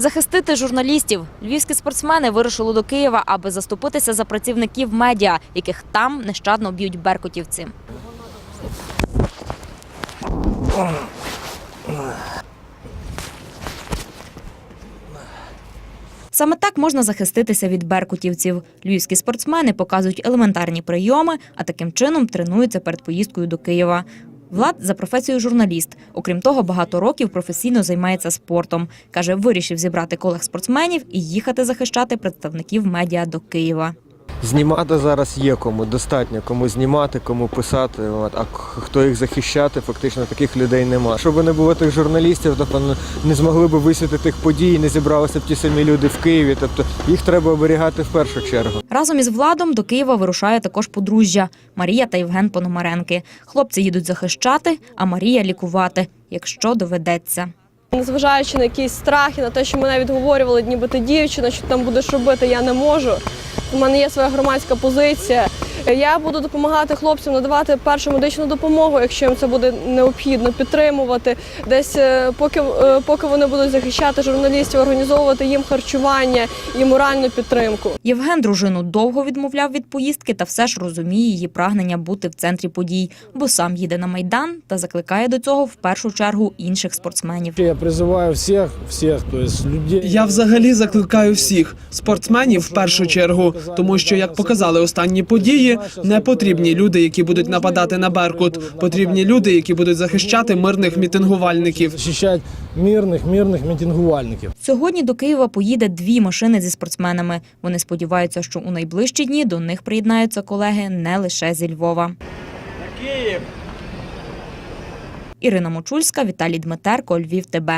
Захистити журналістів львівські спортсмени вирушили до Києва, аби заступитися за працівників медіа, яких там нещадно б'ють беркутівці. Саме так можна захиститися від беркутівців. Львівські спортсмени показують елементарні прийоми, а таким чином тренуються перед поїздкою до Києва. Влад за професією журналіст. Окрім того, багато років професійно займається спортом. Каже, вирішив зібрати колег спортсменів і їхати захищати представників медіа до Києва. Знімати зараз є кому, достатньо кому знімати, кому писати. От. А хто їх захищати, фактично таких людей нема. Щоб не було тих журналістів, то не змогли б висвітлити тих подій, не зібралися б ті самі люди в Києві. Тобто їх треба оберігати в першу чергу. Разом із Владом до Києва вирушає також подружжя Марія та Євген Пономаренки. Хлопці їдуть захищати, а Марія лікувати, якщо доведеться. Незважаючи на якісь страхи, на те, що мене відговорювали, ніби ти дівчина, що ти там будеш робити, я не можу. У мене є своя громадська позиція. Я буду допомагати хлопцям надавати першу медичну допомогу, якщо їм це буде необхідно, підтримувати. Десь е, поки, е, поки вони будуть захищати журналістів, організовувати їм харчування і моральну підтримку. Євген дружину довго відмовляв від поїздки та все ж розуміє її прагнення бути в центрі подій, бо сам їде на майдан та закликає до цього в першу чергу інших спортсменів. Я призываю всех, всех, то есть людей. Я взагалі закликаю всіх спортсменів в першу чергу, тому що як показали останні події, не потрібні люди, які будуть нападати на Беркут. Потрібні люди, які будуть захищати мирних мітингувальників. защищать мирных, мирных митингувальников. Сьогодні до Києва поїде дві машини зі спортсменами. Вони сподіваються, що у найближчі дні до них приєднаються колеги не лише зі Львова. Ірина Мочульська, Віталій Дмитерко, Львів. ТБ.